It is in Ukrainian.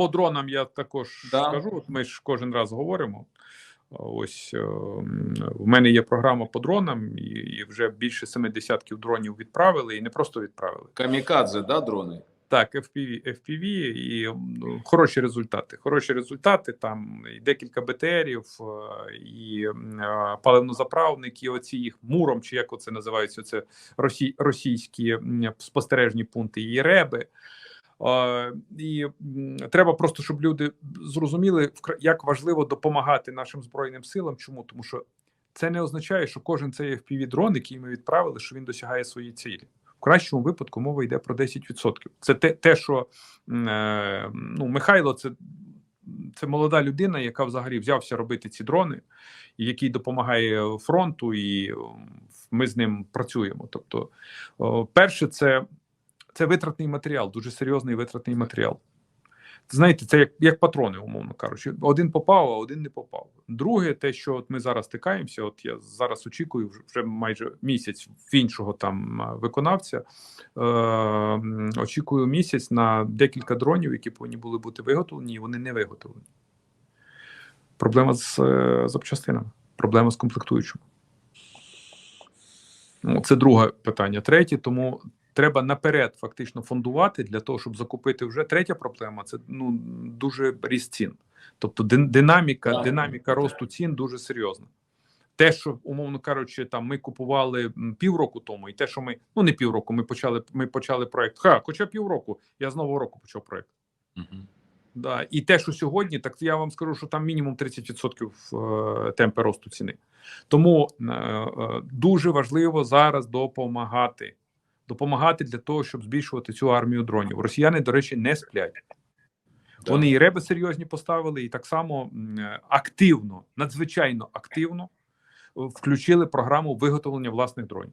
по дронам я також Да. скажу. От ми ж кожен раз говоримо. Ось е, в мене є програма по дронам, і, і вже більше семи десятків дронів відправили, і не просто відправили. Камікадзе, да, дрони? Так, FPV, FPV і ну, хороші результати. Хороші результати. Там і декілька БТРів, е, і е, паливнозаправники, оці їх муром, чи як оце називається, це росій, російські спостережні пункти, і реби. І треба просто, щоб люди зрозуміли, як важливо допомагати нашим збройним силам. Чому? Тому що це не означає, що кожен цей fpv дрон, який ми відправили, що він досягає своєї цілі. В кращому випадку мова йде про 10%. Це те, те що е, ну, Михайло, це, це молода людина, яка взагалі взявся робити ці дрони, і який допомагає фронту, і ми з ним працюємо. Тобто, перше, це, це витратний матеріал, дуже серйозний витратний матеріал. Знаєте, це як, як патрони, умовно кажучи. Один попав, а один не попав. Друге, те, що от ми зараз стикаємося, от я зараз очікую вже, майже місяць в іншого там виконавця. Е, очікую місяць на декілька дронів, які повинні були бути виготовлені, і вони не виготовлені. Проблема з е, запчастинами, проблема з комплектуючими. Ну, це друге питання. Третє, тому треба наперед фактично фондувати для того, щоб закупити вже третя проблема. Це ну дуже ріст цін. Тобто динаміка, Так. динаміка росту цін дуже серйозна. Те, що умовно кажучи, там ми купували півроку тому, і те, що ми ну не півроку, ми почали. Ми почали проект. Ха, хоча півроку. Я з нового року почав проект. Угу. Да, і те, що сьогодні, так я вам скажу, що там мінімум 30% е, темпи росту ціни. Тому е, е, дуже важливо зараз допомагати. Допомагати для того, щоб збільшувати цю армію дронів. Росіяни, до речі, не сплять. Вони і реби серйозні поставили, і так само е, активно, надзвичайно активно е, включили програму виготовлення власних дронів.